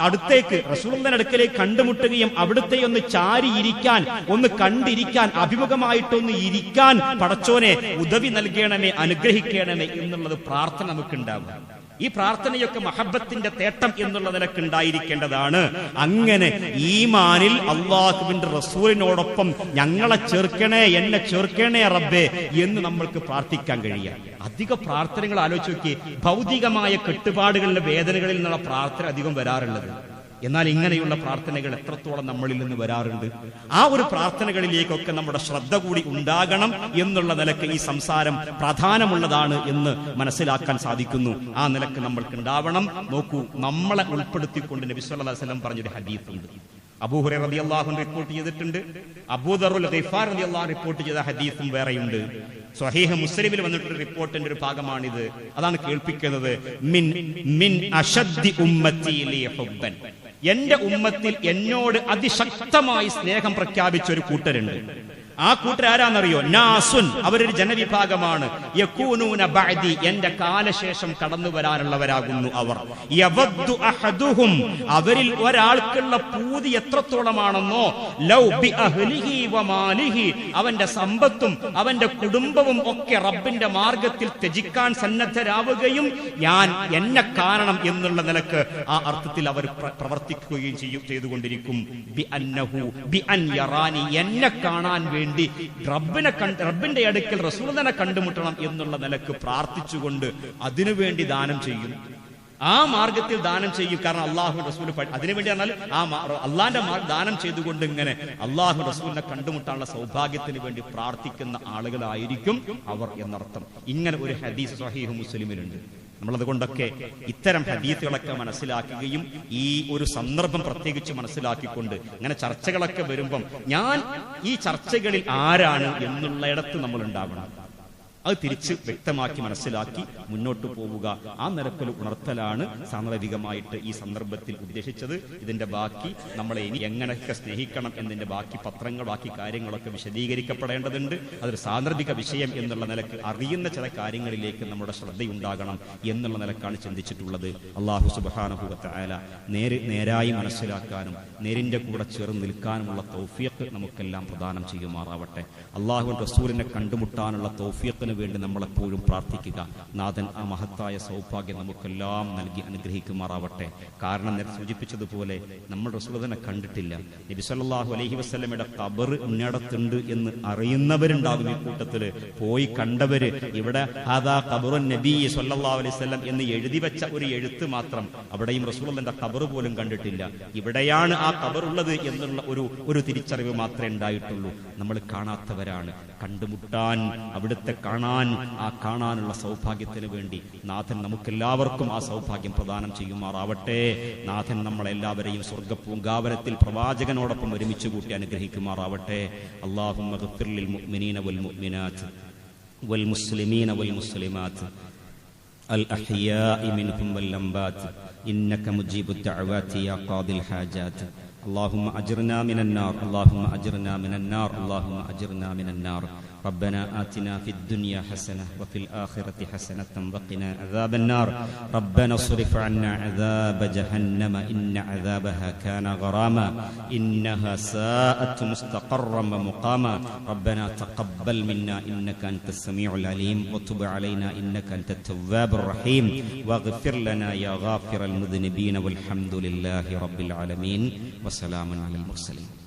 അടുത്തേക്ക് റസൂലിന്റെ അടുക്കലേക്ക് കണ്ടുമുട്ടുകയും അവിടുത്തെ ഒന്ന് ചാരിയിരിക്കാൻ ഒന്ന് കണ്ടിരിക്കാൻ അഭിമുഖമായിട്ടൊന്ന് ഇരിക്കാൻ പടച്ചോനെ ഉദവി നൽകണമേ അനുഗ്രഹിക്കണമേ എന്നുള്ളത് പ്രാർത്ഥന നമുക്കുണ്ടാകും ഈ പ്രാർത്ഥനയൊക്കെ മഹബത്തിന്റെ തേട്ടം എന്നുള്ള നിലയ്ക്ക് ഉണ്ടായിരിക്കേണ്ടതാണ്. അങ്ങനെ ഈമാനിൽ അള്ളാഹുവിന്റെ റസൂലിനോടൊപ്പം ഞങ്ങളെ ചേർക്കണേ എന്നെ ചേർക്കണേ റബ്ബേ എന്ന് നമ്മൾക്ക് പ്രാർത്ഥിക്കാൻ കഴിയാം അധിക പ്രാർത്ഥനകൾ ആലോചിച്ച് നോക്കി ഭൗതികമായ കെട്ടുപാടുകളിലെ വേദനകളിൽ നിന്നുള്ള പ്രാർത്ഥന അധികം വരാറുള്ളത്. എന്നാൽ ഇങ്ങനെയുള്ള പ്രാർത്ഥനകൾ എത്രത്തോളം നമ്മളിൽ നിന്ന് വരാറുണ്ട്? ആ ഒരു പ്രാർത്ഥനകളിലേക്കൊക്കെ നമ്മുടെ ശ്രദ്ധ കൂടി ഉണ്ടാകണം എന്നുള്ള നിലയ്ക്ക് ഈ സംസാരം പ്രധാനമുള്ളതാണ് എന്ന് മനസ്സിലാക്കാൻ സാധിക്കുന്നു. ആ നിലയ്ക്ക് നമ്മൾക്ക് ഉണ്ടാവണം. നോക്കൂ നമ്മളെ ഉൾപ്പെടുത്തിക്കൊണ്ട് നബി സല്ലല്ലാഹു അലൈഹി വസല്ലം പറഞ്ഞൊരു ഹദീസുണ്ട്. അബൂഹുറ റളിയല്ലാഹു അള്ളാഹു റിപ്പോർട്ട് ചെയ്തിട്ടുണ്ട്. അബൂദറുൽ റിപ്പോർട്ട് ചെയ്ത ഹദീസും വേറെയുണ്ട്. സ്വഹീഹ മുസ്ലിമിൽ വന്നിട്ടൊരു റിപ്പോർട്ടിന്റെ ഒരു ഭാഗമാണിത്. അതാണ് കേൾപ്പിക്കുന്നത്. മിൻ മിൻ അഷദ്ദി ഉമ്മത്തി ഹുബ്ബൻ. എന്റെ ഉമ്മത്തിൽ എന്നോട് അതിശക്തമായി സ്നേഹം പ്രഖ്യാപിച്ച ഒരു കൂട്ടരുണ്ട്. ആ കൂട്ടർ ആരാന്നറിയോ? നാസുൻ. അവരൊരു ജനവിഭാഗമാണ്. യകൂനൂന ബഅദി. എന്റെ കാലശേഷം കടന്നു വരാനുള്ളവരാകുന്നു അവർ. യവദ്ദു അഹദുഹും. അവരിൽ ഒരാൾക്കുള്ള പൂതി എത്രത്തോളമാണെന്നോ ലൗ ബി അഹ്ലിഹി വമാലിഹി. അവന്റെ സമ്പത്തും അവന്റെ കുടുംബവും ഒക്കെ റബ്ബിന്റെ മാർഗത്തിൽ ത്യജിക്കാൻ സന്നദ്ധരാവുകയും ഞാൻ എന്നെ കാരണം എന്നുള്ള നിലയ്ക്ക് ആ അർത്ഥത്തിൽ അവർ പ്രവർത്തിക്കുകയും ചെയ്യും ചെയ്തുകൊണ്ടിരിക്കും. യറാനി. എന്നെ കാണാൻ വേണ്ടി റബ്ബിനെ കണ്ട് റബ്ബിന്റെ അടുക്കൽ റസൂലിനെ കണ്ടുമുട്ടണം എന്നുള്ള നിലയ്ക്ക് പ്രാർത്ഥിച്ചുകൊണ്ട് അതിനുവേണ്ടി ദാനം ചെയ്യും. ആ മാർഗത്തിൽ ദാനം ചെയ്യും. കാരണം അള്ളാഹു റസൂൽ അതിനുവേണ്ടി പറഞ്ഞാൽ ആ അള്ളാന്റെ ദാനം ചെയ്തുകൊണ്ട് ഇങ്ങനെ അള്ളാഹു റസൂലിനെ കണ്ടുമുട്ടാനുള്ള സൗഭാഗ്യത്തിന് വേണ്ടി പ്രാർത്ഥിക്കുന്ന ആളുകളായിരിക്കും അവർ എന്നർത്ഥം. ഇങ്ങനെ ഒരു ഹദീസ് സഹീഹ് മുസ്ലിമിലുണ്ട്. നമ്മളതുകൊണ്ടൊക്കെ ഇത്തരം ഹദീത്തുകളൊക്കെ മനസ്സിലാക്കുകയും ഈ ഒരു സന്ദർഭം പ്രത്യേകിച്ച് മനസ്സിലാക്കിക്കൊണ്ട് അങ്ങനെ ചർച്ചകളൊക്കെ വരുമ്പം ഞാൻ ഈ ചർച്ചകളിൽ ആരാണ് എന്നുള്ളയിടത്ത് നമ്മൾ ഉണ്ടാവണം അത് തിരിച്ച് വ്യക്തമാക്കി മനസ്സിലാക്കി മുന്നോട്ട് പോവുക. ആ നിരക്കിൽ ഉണർത്തലാണ് സാന്ദർഭികമായിട്ട് ഈ സന്ദർഭത്തിൽ ഉദ്ദേശിച്ചത്. ഇതിന്റെ ബാക്കി നമ്മളെ ഇനി എങ്ങനെയൊക്കെ സ്നേഹിക്കണം എന്നതിന്റെ ബാക്കി പത്രങ്ങൾ ബാക്കി കാര്യങ്ങളൊക്കെ വിശദീകരിക്കപ്പെടേണ്ടതുണ്ട്. അതൊരു സാന്ദർഭിക വിഷയം എന്നുള്ള നിലയ്ക്ക് അറിയുന്ന ചില കാര്യങ്ങളിലേക്ക് നമ്മുടെ ശ്രദ്ധയുണ്ടാകണം എന്നുള്ള നിലക്കാണ് ചിന്തിച്ചിട്ടുള്ളത്. അള്ളാഹു സുബാനഹുവത്ത ആല നേര് നേരായി മനസ്സിലാക്കാനും നേരിന്റെ കൂടെ ചേർന്ന് നിൽക്കാനുമുള്ള തൗഫിയത്ത് നമുക്കെല്ലാം പ്രദാനം ചെയ്യുമാറാവട്ടെ. അള്ളാഹു റസൂലിനെ കണ്ടുമുട്ടാനുള്ള തൗഫിയത്തിന് വേണ്ടി നമ്മളെപ്പോഴും പ്രാർത്ഥിക്കുക. നാഥൻ ആ മഹത്തായ സൗഭാഗ്യം നമുക്കെല്ലാം നൽകി അനുഗ്രഹിക്കുമാറാവട്ടെ. കാരണം നേരെ സൂചിപ്പിച്ചതുപോലെ നമ്മൾ റസൂലതനെ കണ്ടിട്ടില്ല. നബി അലഹി അലൈഹി കബർ ഖബർ ഇന്നടത്തുണ്ട് എന്ന് അറിയുന്നവരുണ്ടാകും ഈ കൂട്ടത്തിൽ പോയി കണ്ടവര് ഇവിടെ ഹാദാ ഖബറുൻ നബി അലൈഹി വസല്ലം എന്ന് എഴുതി വെച്ച ഒരു എഴുത്ത് മാത്രം അവിടെയും റസൂലിന്റെ കബർ പോലും കണ്ടിട്ടില്ല. ഇവിടെയാണ് ആ ഖബർ ഉള്ളത് എന്നുള്ള ഒരു ഒരു തിരിച്ചറിവ് മാത്രമേ ഉണ്ടായിട്ടുള്ളൂ. നമ്മൾ കാണാത്തവരാണ്. കണ്ടുമുട്ടാൻ അവിടുത്തെ കാണാൻ ആ കാണാനുള്ള സൗഭാഗ്യത്തിന് വേണ്ടി നാഥൻ നമുക്കെല്ലാവർക്കും ആ സൗഭാഗ്യം പ്രദാനം ചെയ്യുമാറാവട്ടെ നാഥൻ നമ്മളെല്ലാവരെയും സ്വർഗ പൂങ്കാവനത്തിൽ പ്രവാചകനോടൊപ്പം ഒരുമിച്ച് കൂട്ടി അനുഗ്രഹിക്കുമാറാവട്ടെ അള്ളാഹു മുഅ്മിനീന വൽ മുഅ്മിനാത്ത് والمسلمين والمسلمات الأحياء منهم والأنبات إنك مجيب الدعوات يا قاضي الحاجات اللهم أجرنا من النار اللهم أجرنا من النار اللهم أجرنا من النار ربنا آتنا في الدنيا حسنة وفي الآخرة حسنة وقنا عذاب النار. ربنا اصرف عنا عذاب جهنم إن عذابها كان غراما. إنها ساءت مستقرا ومقاما. ربنا تقبل منا إنك أنت السميع العليم وتب علينا إنك أنت التواب الرحيم. واغفر لنا يا غافر المذنبين والحمد لله رب العالمين. وسلام على المرسلين.